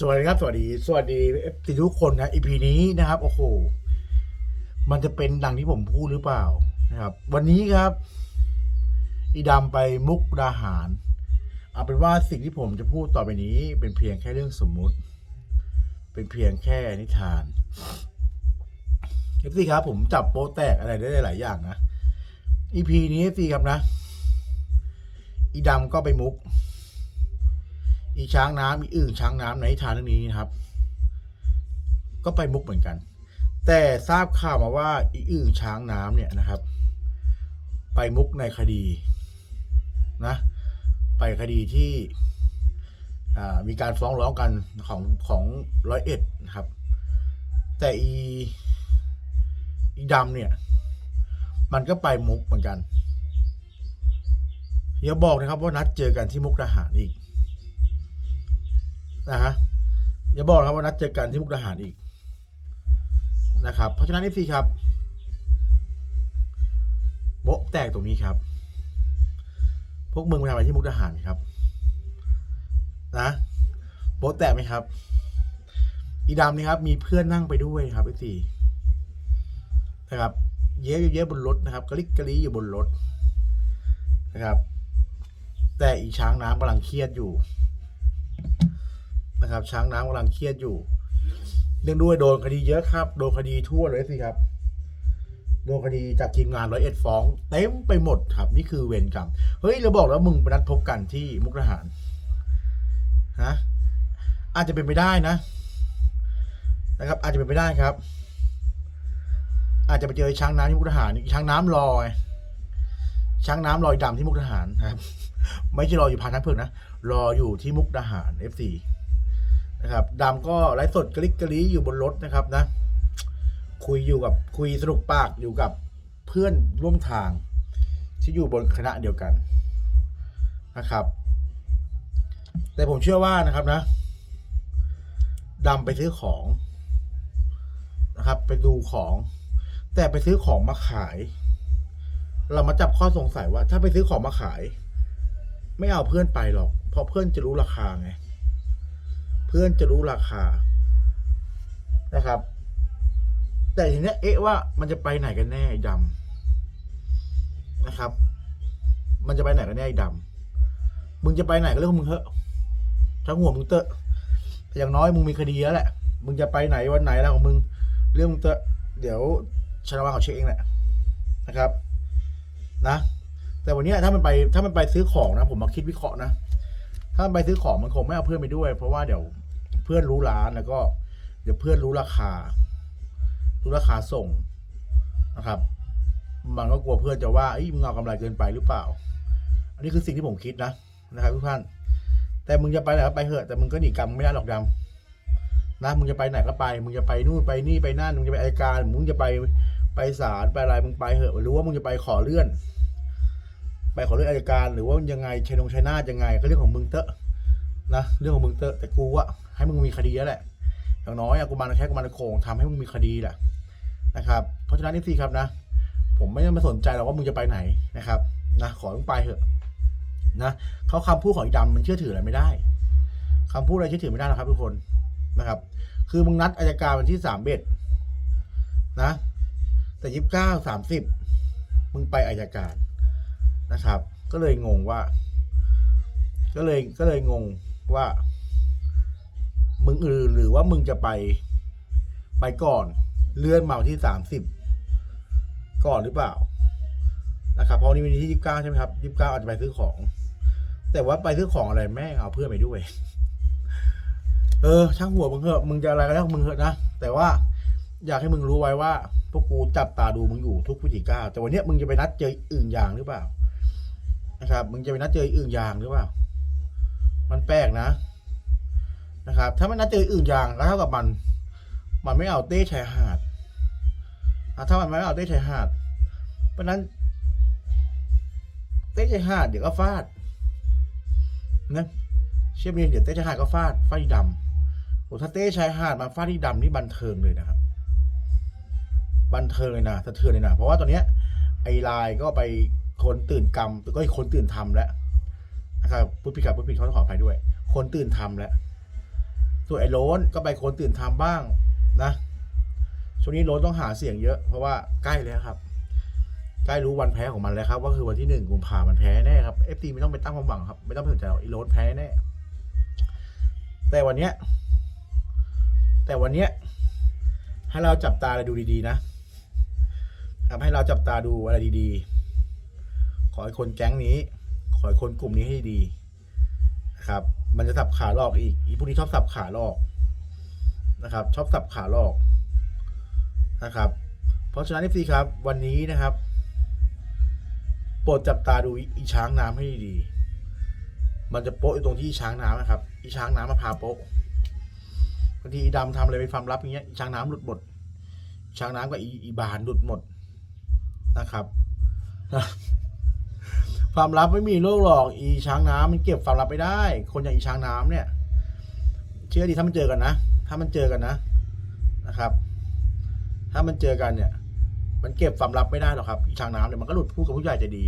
สวัสดีครับ สวัสดี สวัสดีติทุกคนนะอีพีนี้นะครับ โอ้โห มันจะเป็นดังที่ผมพูดหรือเปล่านะครับ วันนี้ครับ อีดำไปมุกดาหาร เอาเป็นว่าสิ่งที่ผมจะพูดต่อไปนี้ เป็นเพียงแค่เรื่องสมมุติ เป็นเพียงแค่นิทานเอฟซีครับ ผมจับโป๊แตกอะไรได้หลายอย่างนะอีพีนี้เอฟซีครับนะ อีดำก็ไปมุก อีช้างน้ำอีอึ่งช้างน้ำในนิทานเรื่องนี้นะครับ ก็ไปมุกเหมือนกัน แต่ทราบข่าวมาว่าอีอึ่งช้างน้ำเนี่ยนะครับ ไปมุกในคดีนะ ไปคดีที่มีการฟ้องร้องกันของของร้อยเอ็ดนะครับ แต่อีอีดำเนี่ย มันก็ไปมุกเหมือนกันอย่าบอกนะครับว่านัดเจอกันที่มุกดาหารอีก นะฮะอย่าบอกนะครับว่านัดเจอกันที่มุกดาหารอีกนะครับ เพราะฉะนั้นนี่สิครับโบะแตกตรงนี้ครับ พวกมึงไปทำอะไรที่มุกดาหารครับนะโบะแตกไหมครับ อีดำนี่ครับ มีเพื่อนนั่งไปด้วยครับไอ้สี่นะครับ เย้เย้บนรถนะครับกะลิกกะลีอยู่บนรถนะครับ แต่อีช้างน้ำกำลังเครียดอยู่ นะครับ ช้างน้ำกำลังเครียดอยู่เนื่องด้วยโดนคดีเยอะครับ โดนคดีทั่วเลยสิครับ โดนคดีจากทีมงานร้อยเอ็ดฟ้อง เต็มไปหมดครับ นี่คือเวรกรรมเฮ้ยเราบอกแล้วมึงไปนัดพบกันที่มุกดาหารฮะอาจจะเป็นไปได้นะ นะครับ อาจจะเป็นไปได้ครับ อาจจะไปเจอช้างน้ำที่มุกดาหารช้างน้ำลอย ช้างน้ำลอยดำที่มุกดาหารครับ ไม่ใช่รออยู่พานน้ำเพิงนะรออยู่ที่มุกดาหาร F4 นะครับดำก็ไลฟ์สดกระลิกกระลีอยู่บนรถนะครับนะ คุยอยู่กับคุยสนุกปากอยู่กับเพื่อนร่วมทาง ที่อยู่บนคณะเดียวกันนะครับ แต่ผมเชื่อว่านะครับนะดำไปซื้อของนะครับ ไปดูของ แต่ไปซื้อของมาขาย เรามาจับข้อสงสัยว่า ถ้าไปซื้อของมาขาย ไม่เอาเพื่อนไปหรอก เพราะเพื่อนจะรู้ราคาไง เพื่อนจะรู้ราคานะครับ แต่ทีเนี้ยเอ๊ะว่ามันจะไปไหนกันแน่ไอ้ดำนะครับ มันจะไปไหนกันแน่ไอ้ดำมึงจะไปไหนก็เรื่องของมึงเถอะทั้งหัวมึงเตอะแต่อย่างน้อยมึงมีคดีแล้วแหละ มึงจะไปไหนวันไหนแล้วของมึง เรื่องมึงเตอะเดี๋ยวชนะวันเขาเช็คเองแหละนะครับ นะ แต่วันเนี้ยถ้ามันไปถ้ามันไปซื้อของนะ ผมมาคิดวิเคราะห์นะ ถ้าไปซื้อของมันคงไม่เอาเพื่อนไปด้วย เพราะว่าเดี๋ยวเพื่อนรู้ร้านแล้วก็ เดี๋ยวเพื่อนรู้ราคา รู้ราคาส่งนะครับ มันก็กลัวเพื่อนจะว่าไอ้ยมึงเอากำไรเกินไปหรือเปล่า อันนี้คือสิ่งที่ผมคิดนะนะครับทุกท่าน แต่มึงจะไปไหนก็ไปเถอะแต่มึงก็หนีกรรมไม่ได้หรอกดำนะมึงจะไปไหนก็ไป มึงจะไปนู่นไปนี่ไปนั่นมึงจะไปอัยการมึงจะไปไปศาลไปอะไรมึงไปเถอะรู้ว่ามึงจะไปขอเลื่อน ไปขอเลื่อนอัยการหรือว่ามันยังไงชัยนงชัยนาทยังไงก็เรื่องของมึงเตอะนะเรื่องของมึงเตอะแต่กูอะให้มึงมีคดีแล้วแหละ อย่างน้อยอะกูมันแค่กูมันโคงทำให้มึงมีคดีแหละนะครับเพราะฉะนั้นนี่สิครับนะ ผมไม่ได้มาสนใจหรอกว่ามึงจะไปไหนนะครับนะขอมึงไปเถอะนะเขาคำพูดของอ้ดำมันเชื่อถืออะไรไม่ได้คำพูดอะไรเชื่อถือไม่ได้หรอกครับทุกคนนะครับ คือมึงนัดอายการวันที่สามเบ็ดนะ แต่ยี่สิบเก้าสามสิบมึงไปอายการ นะครับ ก็เลยงงว่า ก็เลยก็เลยงงว่า มึงหรือหรือว่ามึงจะไป ไปก่อน เลื่อนมาที่สามสิบก่อนหรือเปล่า นะครับเพราะนี้วันที่ยี่สิบเก้าใช่ไหมครับยี่สิบเก้าอาจจะไปซื้อของ แต่ว่าไปซื้อของอะไรแม่งเอาเพื่อนไปด้วย เออช่างหัวมึงเถอะมึงจะอะไรก็ได้ของมึงเถอะนะแต่ว่าอยากให้มึงรู้ไว้ว่า พวกกูจับตาดูมึงอยู่ทุกวิธีก้าแต่วันนี้มึงจะไปนัดเจออื่นอย่างหรือเปล่า นะครับ มึงจะไปนัดเจออื่นอย่างหรือเปล่า มันแปลกนะ นะครับ ถ้ามันนัดเจออื่นอย่างก็เท่ากับมัน มันไม่เอาเต้ชายหาดถ้ามันไม่เอาเต้ชายหาด เพราะนั้น เต้ชายหาดเดี๋ยวก็ฟาดนะเชื่อมีเดี๋ยวเต้ชายหาดก็ฟาดฟาดที่ดำโอ้ถ้าเต้ชายหาดมาฟาดที่ดำนี่บันเทิงเลยนะครับ บันเทิงเลยนะสะเทือนเลยนะเพราะว่าตอนเนี้ยไอ้ลายก็ไป คนตื่นกรรมก็คนตื่นทำแล้วนะครับพูดผิดครับพูดผิดเขาต้องขออภัยด้วย คนตื่นทำแล้วส่วนไอ้โรนก็ไปคนตื่นทำบ้างนะช่วงนี้โรนต้องหาเสียงเยอะ เพราะว่าใกล้แล้วครับ ใกล้รู้วันแพ้ของมันแล้วครับว่าคือวันที่หนึ่งกุมภามันแพ้แน่ครับเอฟตีไม่ต้องไปตั้งความหวังครับ ไม่ต้องไปสนใจหรอกไอ้โรนแพ้แน่แต่วันเนี้ยแต่วันเนี้ยให้เราจับตาอะไรดูดีๆนะให้เราจับตาดูอะไรดีๆ ขอให้คนแก๊งนี้ ขอให้คนกลุ่มนี้ให้ดีนะครับ มันจะสับขาหลอกอีกอีพวกนี้ชอบสับขาหลอกนะครับ ชอบสับขาหลอกนะครับ เพราะฉะนั้นพี่ครับ วันนี้นะครับโปรดจับตาดูอีช้างน้ำให้ดี มันจะโป๊ะอยู่ตรงที่ช้างน้ำนะครับ อีช้างน้ำมาพาโป๊ะบางทีอีดำทำอะไรเป็นความลับอย่างเงี้ยอีช้างน้ำหลุดหมดช้างน้ำกับอีอีบานหลุดหมดนะครับ ความลับไม่มีโลกหรอก อีช้างน้ำมันเก็บความลับไม่ได้ คนอย่างอีช้างน้ำเนี่ย เชื่อดีถ้ามันเจอกันนะ ถ้ามันเจอกันนะนะครับ ถ้ามันเจอกันเนี่ย มันเก็บความลับไม่ได้หรอกครับ อีช้างน้ำเนี่ยมันก็หลุดพูดกับผู้ใหญ่จะดี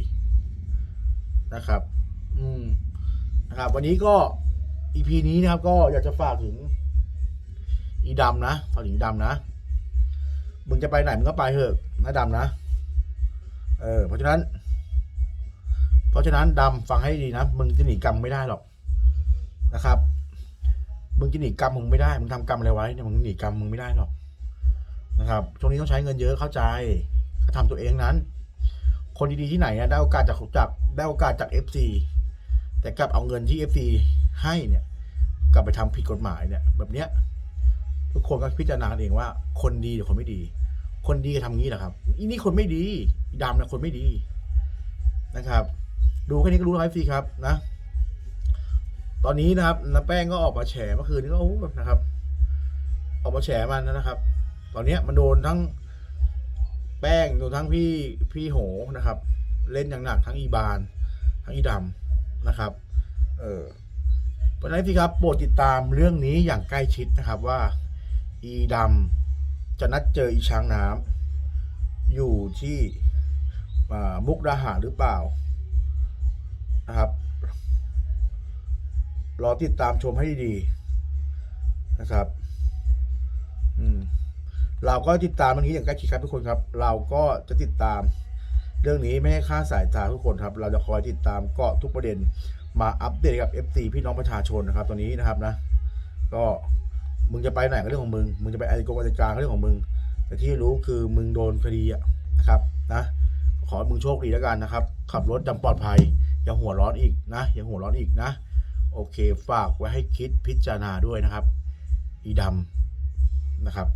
นะครับ อืมนะครับ วันนี้ก็อีพีนี้นะครับ ก็อยากจะฝากถึง อีดำนะฝากถึงอีดำนะมึงจะไปไหนมึงก็ไปเถอะนะดำนะ เออเพราะฉะนั้น ราะฉะนั้นดำฟังให้ดีนะ มึงจะหนีกรรมไม่ได้หรอกนะครับ มึงจะหนีกรรมมึงไม่ได้ มึงทำกรรมอะไรไว้เนี่ยมึงหนีกรรมมึงไม่ได้หรอกนะครับ ช่วงนี้ต้องใช้เงินเยอะเข้าใจก็ทำตัวเองนั้น คนดีๆที่ไหนอะได้โอกาสจากจากได้โอกาสจากเอฟซีแต่กลับเอาเงินที่เอฟซีให้เนี่ย กลับไปทำผิดกฎหมายเนี่ย แบบเนี้ยทุกคนก็พิจารณาเองว่า คนดีหรือคนไม่ดี คนดีจะทำงี้เหรอครับอีนี่คนไม่ดีดำนะคนไม่ดีนะครับ ดูแค่นี้ก็รู้แล้วครับฟรีครับนะ ตอนนี้นะครับน้าแป้งก็ออกมาแฉเมื่อคืนนี้ก็โอ้นะครับ ออกมาแฉมันนะครับ ตอนนี้มันโดนทั้งแป้งโดนทั้งพี่พี่โหนะครับ เล่นอย่างหนักทั้งอีบาน ทั้งอีดำนะครับ เออเพราะนั้นพี่ครับโปรดติดตามเรื่องนี้อย่างใกล้ชิดนะครับว่า อีดำจะนัดเจออีช้างน้ำอยู่ที่มุกดาหารหรือเปล่า นะครับรอติดตามชมให้ดีนะครับ อืม เราก็ติดตามเรื่องนี้อย่างใกล้ชิดครับทุกคนครับ เราก็จะติดตาม เรื่องนี้ไม่ให้ค่าสายตาทุกคนครับ เราจะคอยติดตามเกาะทุกประเด็น มาอัปเดตกับ FC พี่น้องประชาชนนะครับ ตอนนี้นะครับนะ ก็มึงจะไปไหนก็เรื่องของมึง มึงจะไปอะไรกงอะไรการก็เรื่องของมึง แต่ที่รู้คือมึงโดนคดีอะนะครับ นะ ขอให้มึงโชคดีแล้วกันนะครับ ขับรถจำปลอดภัย อย่าหัวร้อนอีกนะอย่าหัวร้อนอีกนะ โอเคฝากไว้ให้คิดพิจารณาด้วยนะครับ อีดำนะครับ